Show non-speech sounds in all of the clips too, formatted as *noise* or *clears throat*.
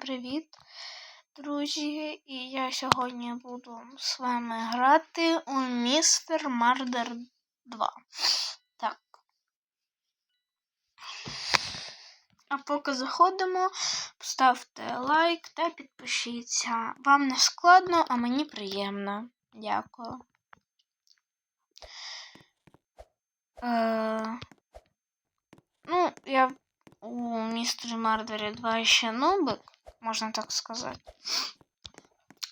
привіт, друзі! І я сьогодні буду з вами грати у Містер Мардер 2. Так. А поки заходимо, поставте лайк та підпишіться. Вам не складно, а мені приємно. Дякую. Е, ну, я у містері Мардері 2 ще нубик, можна так сказати.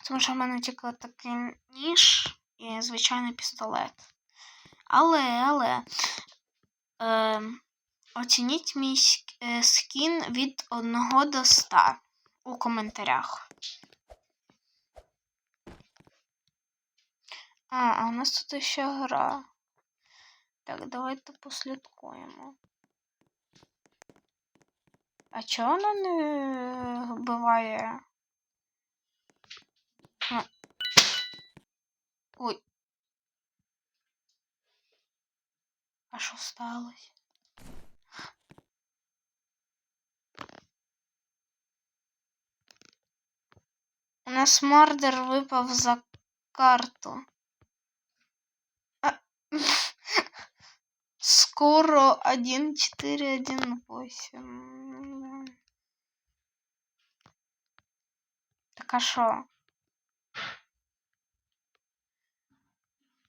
Тому що в мене тільки такий ніж і звичайний пістолет. Але, але е, оцініть мій е, скін від 1 до 100 у коментарях. А, а у нас тут ще гра. Так, давайте послідкуємо. А чого вона не вбиває? А. Ой. А що сталося? У нас мардер випав за карту. Скоро 1.4.1.8. Так а що?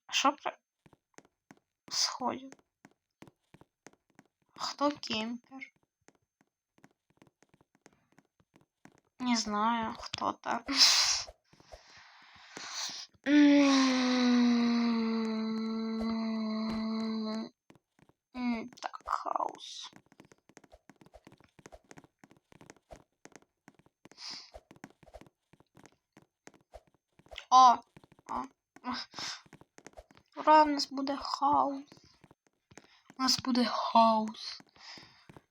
А що про... сходит? Хто кемпер? Не знаю, хто то *laughs* хаос. У нас буде хаос.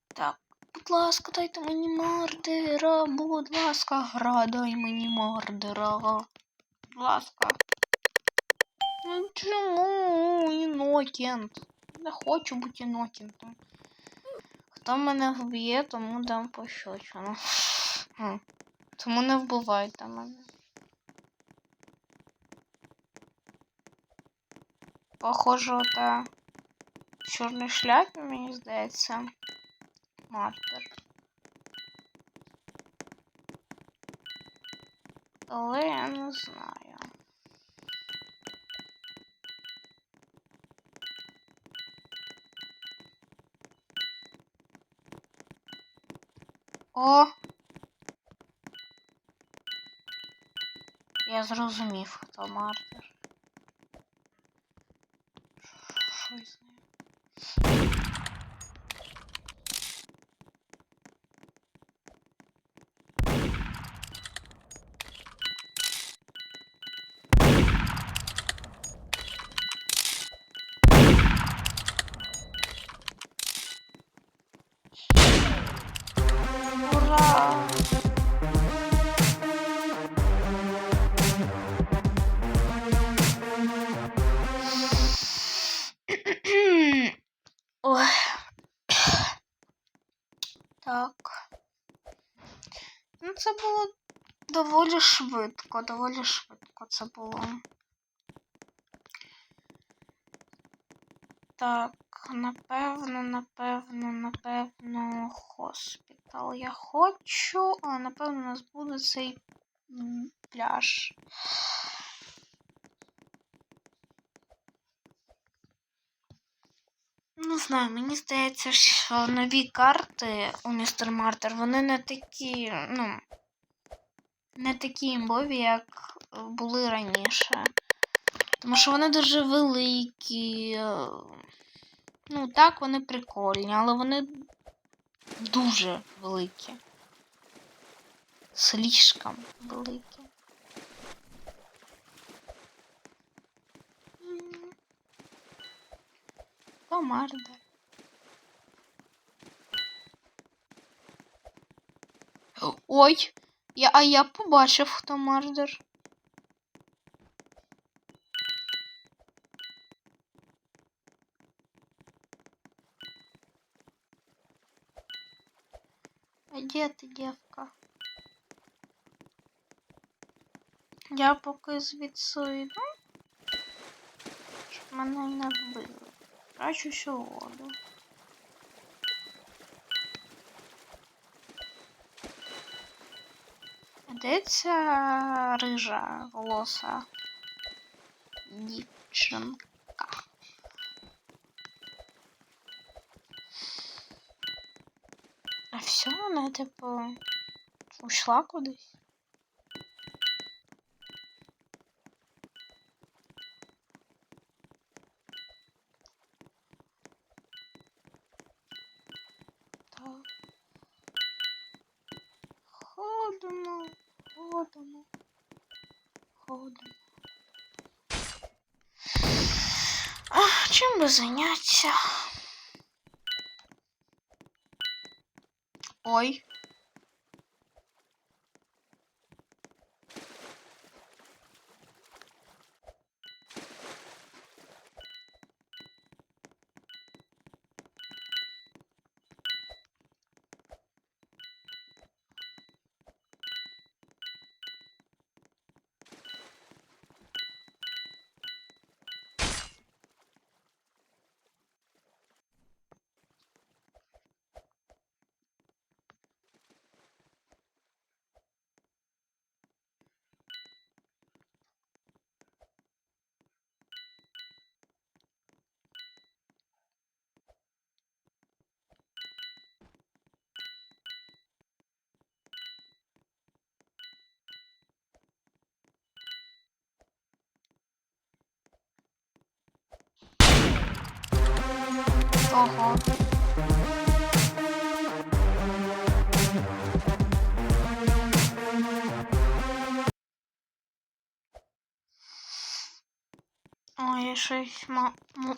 Так, будь ласка, дайте мені мардера. Будь ласка, гра, дай мені мардера. Будь ласка. Ну чому інокент? Не хочу бути інокентом. Хто мене вб'є, тому дам пощечину. Тому не вбивайте мене. Похоже, та чорний шляпі, мені здається. Мартер. Але я не знаю. О! Я зрозумів, хто мартер. Доволі швидко, доволі швидко це було. Так, напевно, напевно, напевно, хоспітал я хочу, а напевно у нас буде цей пляж. Не знаю, мені здається, що нові карти у Містер Мартер, вони не такі, ну, не такі імбові, як е, були раніше. Тому що вони дуже великі. е, Ну, так, вони прикольні, але вони дуже великі. Слишком великі. М. Комарда. Ой, я, а я побачив, хто мардер. А где ты, девка? Я поки звідси йду, щоб мене не вбили. Крачуся у воду. Де ця рижа волоса дівчинка? А все, вона, типу, ушла кудись? Ходимо, ходимо, ходимо. А, чим би зайнятися? Ой. Ого. Ой, я щось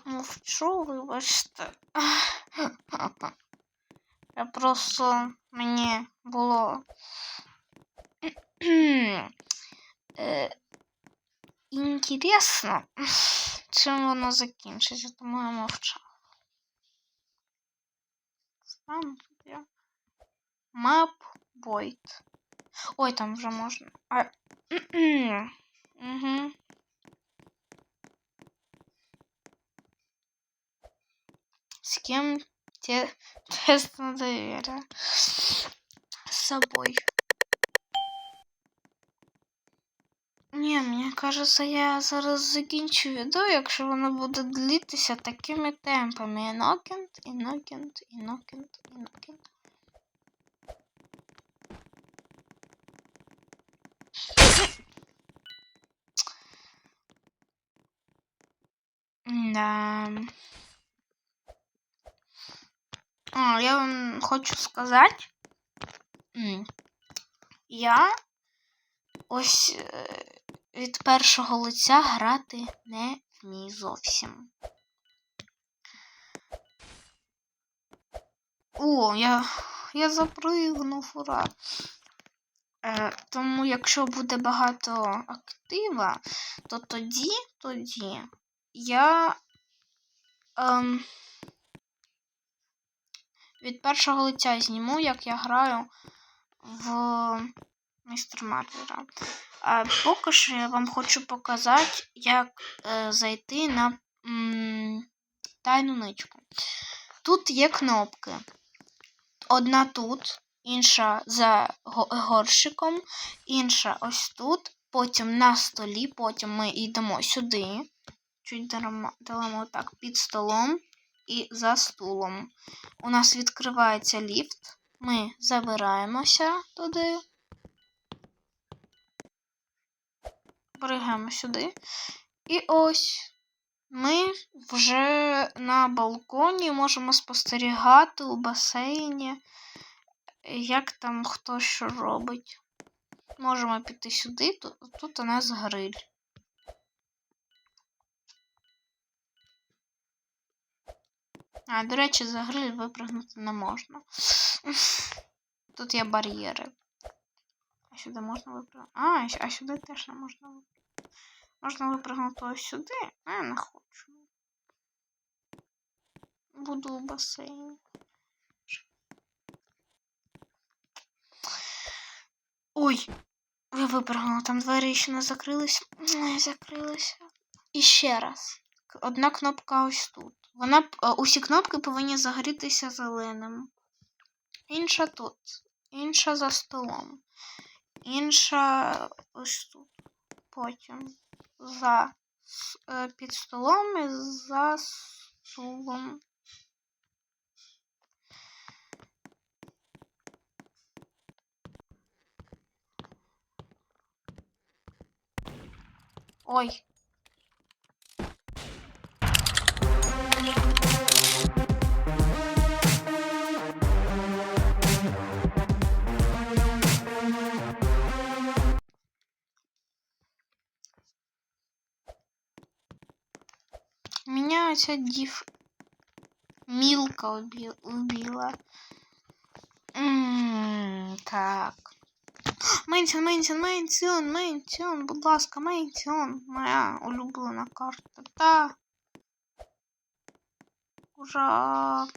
мовчу, вибачте. Я просто мені було е, інтересно, чим воно закінчиться, тому я мовчав. Тут я. Map Void. Ой, там вже можна. А... *clears throat* угу. С кем те *laughs* тест на доверие? С собой. Ні, мені кажеться, я зараз закінчу відео, якщо воно буде длитися такими темпами. Інокент, інокент, інокент, інокент. Да. А, я вам хочу сказати. Я ось е, від першого лиця грати не вмію зовсім. О, я, я запригнув, ура. Е, тому якщо буде багато актива, то тоді, тоді я ем, від першого лиця зніму, як я граю в містер Марвера. А поки що я вам хочу показати, як е, зайти на м, тайну ничку. Тут є кнопки. Одна тут, інша за горщиком, інша ось тут, потім на столі, потім ми йдемо сюди. Чуть даремо так під столом і за стулом. У нас відкривається ліфт. Ми забираємося туди. Пригаємо сюди. І ось ми вже на балконі можемо спостерігати у басейні, як там хто що робить. Можемо піти сюди, тут, тут у нас гриль. А, до речі, за гриль випрыгнути не можна. *laughs* Тут є бар'єри А сюди можна випрыгнути. А, а сю- а сюди теж не можна випрыгнути. Можна випрыгнути ось сюди, а я не хочу. Буду у басейні. Ой, Ви випрыгнули, там двері ще не закрились. Не закрилися. І ще раз. К- Одна кнопка ось тут. Вона п- е, усі кнопки повинні загорітися зеленим. Інша тут. Інша за столом. Інша ось тут. Потім за е, під столом і за стулом. Ой. Меня эта див... Милка уби- убила. М, Так. Ментіон, Ментіон, Ментіон, Ментіон, будь ласка, Ментіон. Моя улюблена карта. Та. Ура.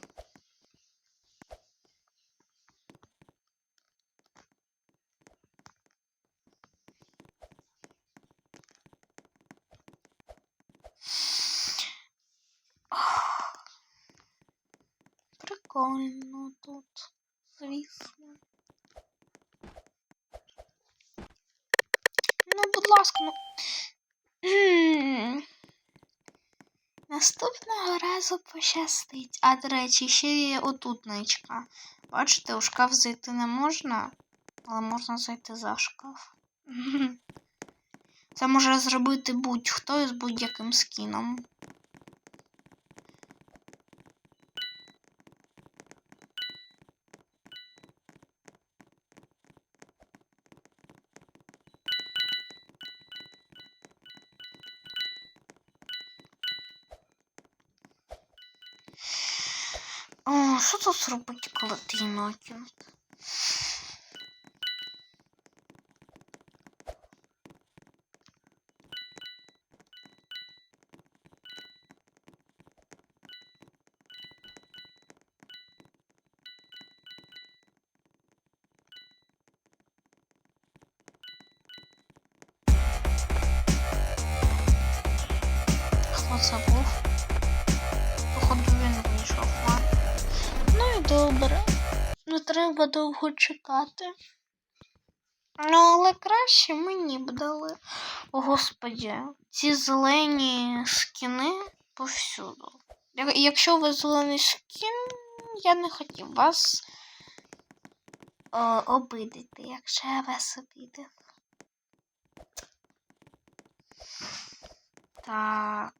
Наступного разу пощастить. А до речі, ще є отутничка. Бачите, у шкаф зайти не можна, але можна зайти за шкаф. *laughs* Це може зробити будь-хто із будь-яким скіном. О, що тут робити, коли ти нокінг? Хто це був? Походу він вийшов, ладно. Ну і добре. Не треба довго чекати. Ну, але краще мені б дали. Господі, ці зелені скіни повсюду. Якщо ви зелений скін, я не хотів вас о, обидити, якщо я вас обідав. Так.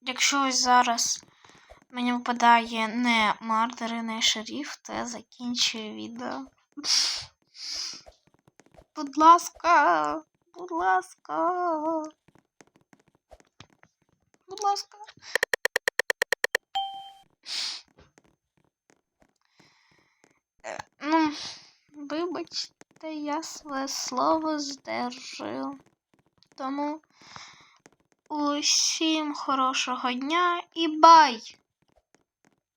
Якщо ось зараз мені випадає не мардер і не шеріф, то я закінчую відео. Будь ласка, будь ласка. Будь ласка. Е, Ну, вибачте, я своє слово здержую. Тому усім хорошого дня і бай!